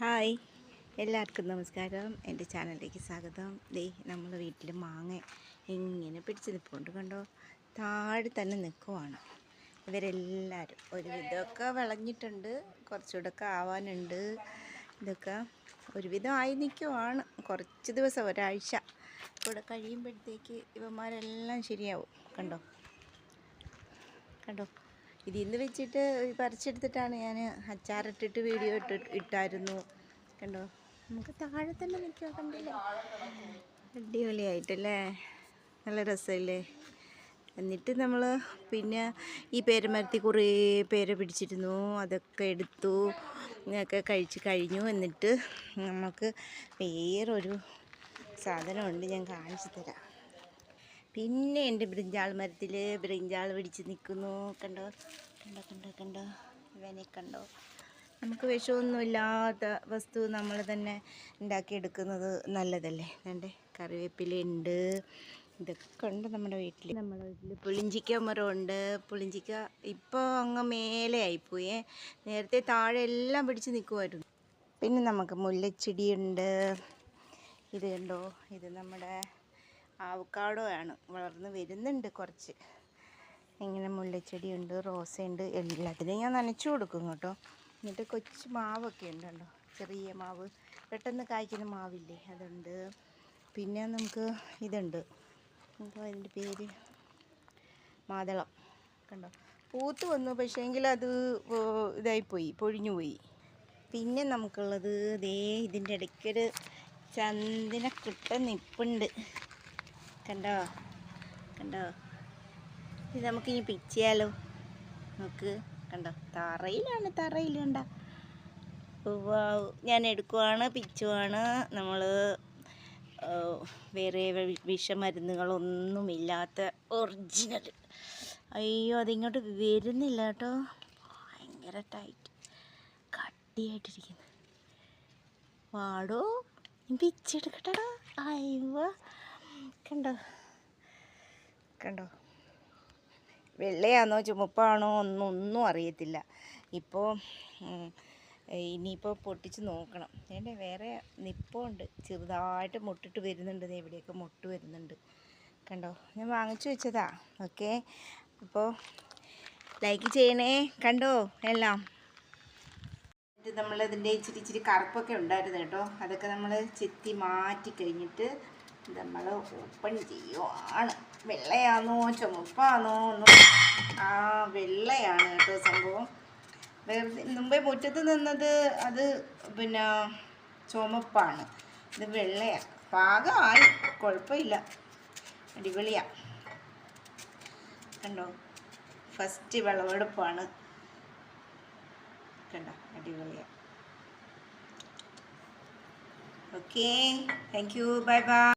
Hi. എല്ലാവർക്കും നമസ്കാരം. എന്റെ ചാനലിലേക്ക് സ്വാഗതം. ദേ നമ്മൾ വീട്ടിൽ മാങ്ങ ഇങ്ങനെ പിടിച്ച് നിൽപ്പുണ്ട് കണ്ടോ? താഴെ തന്നെ നിൽക്കുവാണ് ഇവരെല്ലാവരും ഒരുവിധമൊക്കെ വിളഞ്ഞിട്ടുണ്ട്. കുറച്ചുകൂടെയൊക്കെ ആവാനുണ്ട്. ഇതൊക്കെ ഒരുവിധം ആയി നിൽക്കുവാണ് കുറച്ച് ദിവസം ഒരാഴ്ച കൂടെ കഴിയുമ്പോഴത്തേക്ക് ഇവന്മാരെല്ലാം ശരിയാവും. കണ്ടോ? കണ്ടോ? ഇതിൽ നിന്ന് വെച്ചിട്ട് പറിച്ചെടുത്തിട്ടാണ് ഞാൻ അച്ചാറിട്ടിട്ട് വീഡിയോ ഇട്ട് ഇട്ടായിരുന്നു. കണ്ടോ? നമുക്ക് താഴെ തന്നെ നിൽക്കുക കണ്ടില്ലേ? അടിപൊളിയായിട്ടല്ലേ? നല്ല രസമല്ലേ? എന്നിട്ട് നമ്മൾ പിന്നെ ഈ പേരമരത്തിൽ കുറേ പേര പിടിച്ചിരുന്നു. അതൊക്കെ എടുത്തു ഒക്കെ കഴിച്ച് കഴിഞ്ഞു. എന്നിട്ട് നമുക്ക് വേറൊരു സാധനമുണ്ട് ഞാൻ കാണിച്ചു തരാം. പിന്നെ എന്റെ ബ്രിഞ്ചാൾ മരത്തിൽ ബ്രിഞ്ചാൾ പിടിച്ച് നിൽക്കുന്നു. കണ്ടോ? കണ്ടോ കണ്ടോ കണ്ടോ? ഇവനെ കണ്ടോ? നമുക്ക് വിഷമൊന്നുമില്ലാത്ത വസ്തു നമ്മൾ തന്നെ ഉണ്ടാക്കിയെടുക്കുന്നത് നല്ലതല്ലേ? എന്റെ കറിവേപ്പിലുണ്ട് ഇതൊക്കെ ഉണ്ട് നമ്മുടെ വീട്ടിൽ നമ്മുടെ വീട്ടിൽ പുളിഞ്ചിക്ക മരമുണ്ട്. പുളിഞ്ചിക്ക ഇപ്പോൾ അങ്ങ് മേലെ ആയിപ്പോയേ നേരത്തെ താഴെ എല്ലാം പിടിച്ച് നിൽക്കുമായിരുന്നു. പിന്നെ നമുക്ക് മുല്ലച്ചെടിയുണ്ട്. ഇത് കണ്ടോ? ഇത് നമ്മുടെ ആവക്കാടോ ആണ് വളർന്ന് വരുന്നുണ്ട് കുറച്ച്. ഇങ്ങനെ മുല്ലച്ചെടിയുണ്ട് റോസയുണ്ട് എല്ലാത്തിനും ഞാൻ നനച്ചു കൊടുക്കും കേട്ടോ. എന്നിട്ട് കൊച്ചു മാവൊക്കെ ഉണ്ടല്ലോ ചെറിയ മാവ്. പെട്ടെന്ന് കായ്ക്കുന്ന മാവില്ലേ? അതുണ്ട്. പിന്നെ നമുക്ക് ഇതുണ്ട്. എന്താ അതിന്റെ പേര്? മാതളം. കണ്ടോ? പൂത്ത് വന്നു പക്ഷേങ്കിൽ അത് ഇതായിപ്പോയി പൊഴിഞ്ഞു പോയി പിന്നെ നമുക്കുള്ളത് ദേ ഇതിന്റെ ഇടയ്ക്കൊരു ചന്ദന കിട്ട നിപ്പുണ്ട്. കണ്ടോ? കണ്ടോ? ഇത് നമുക്കിനി ചെയ്യാലോ? നമുക്ക് കണ്ടോ? തറയിലാണ് തറയിൽ കണ്ട ഞാൻ എടുക്കുവാണ് പിച്ചുവാണ്. നമ്മൾ വേറെ വിഷമരുന്നുകളൊന്നുമില്ലാത്ത ഒറിജിനൽ. അയ്യോ അതിങ്ങോട്ട് വരുന്നില്ല കേട്ടോ. ഭയങ്കര ടൈറ്റ് കട്ടിയായിട്ടിരിക്കുന്നു. വാടോ പിച്ചെടുക്കട്ടടാ. അയ്യോ. കണ്ടോ? കണ്ടോ? വെള്ളയാണോ ചുമപ്പാണോ ഒന്നും ഒന്നും അറിയത്തില്ല. ഇപ്പോൾ ഇനിയിപ്പോൾ പൊട്ടിച്ച് നോക്കണം. എന്റെ വേറെ നിപ്പമുണ്ട് ചെറുതായിട്ട് മുട്ടിട്ട് വരുന്നുണ്ട്. എവിടെയൊക്കെ മുട്ട് വരുന്നുണ്ട്. കണ്ടോ? ഞാൻ വാങ്ങിച്ചു വെച്ചതാ. ഓക്കെ. അപ്പോൾ ലൈക്ക് ചെയ്യണേ. കണ്ടോ? എല്ലാം. നമ്മളതിന്റെ ഇച്ചിരി ഇച്ചിരി കറുപ്പൊക്കെ ഉണ്ടായിരുന്നു കേട്ടോ. അതൊക്കെ നമ്മൾ ചെത്തി മാറ്റി കഴിഞ്ഞിട്ട് നമ്മൾ ഓപ്പൺ ചെയ്യുവാണ്. വെള്ളയാണോ ചുമപ്പാണോ ഒന്നും. ആ വെള്ളയാണ് കേട്ടോ സംഭവം. വെറുതെ മുമ്പേ മുറ്റത്ത് നിന്നത് അത് പിന്നെ ചുമപ്പാണ്. ഇത് വെള്ളയാണ് പാകമായി. കുഴപ്പമില്ല. അടിപൊളിയാണ് കണ്ടോ? ഫസ്റ്റ് വിളവെടുപ്പാണ്. കണ്ടോ? അടിപൊളിയാണ് okay. Thank you. Bye bye.